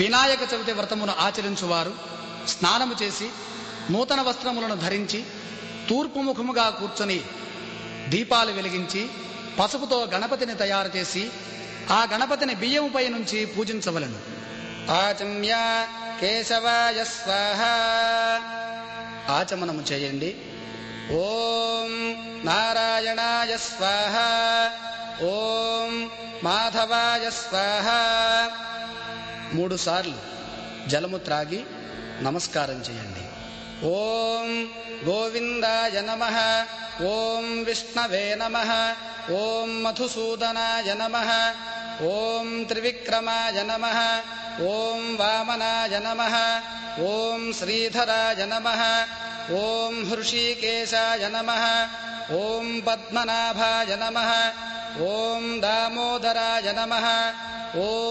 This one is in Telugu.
వినాయక చవితి వ్రతమును ఆచరించువారు. స్నానము చేసి నూతన వస్త్రములను ధరించి తూర్పు ముఖముగా కూర్చొని దీపాలు వెలిగించి పసుపుతో గణపతిని తయారు చేసి ఆ గణపతిని బియ్యముపై నుంచి పూజించవలను. ఆచమ్య కేశవాయ స్వాహ. ఆచమనము చేయండి. ఓం నారాయణాయ స్వాహ. ఓం మాధవాయ స్వాహ. మూడు సార్లు జలము త్రాగి నమస్కారం చేయండి. ఓం గోవిందాయ నమ ఓం విష్ణవే నమ ఓం మధుసూదనాయ నమ ఓం త్రివిక్రమాయ నమ ఓం వామనాయ నమ ఓం శ్రీధరాయ నమ ఓం హృషీకేశాయ నమ ఓం పద్మనాభాయ నమ ఓం దామోదరాయ నమ ఓం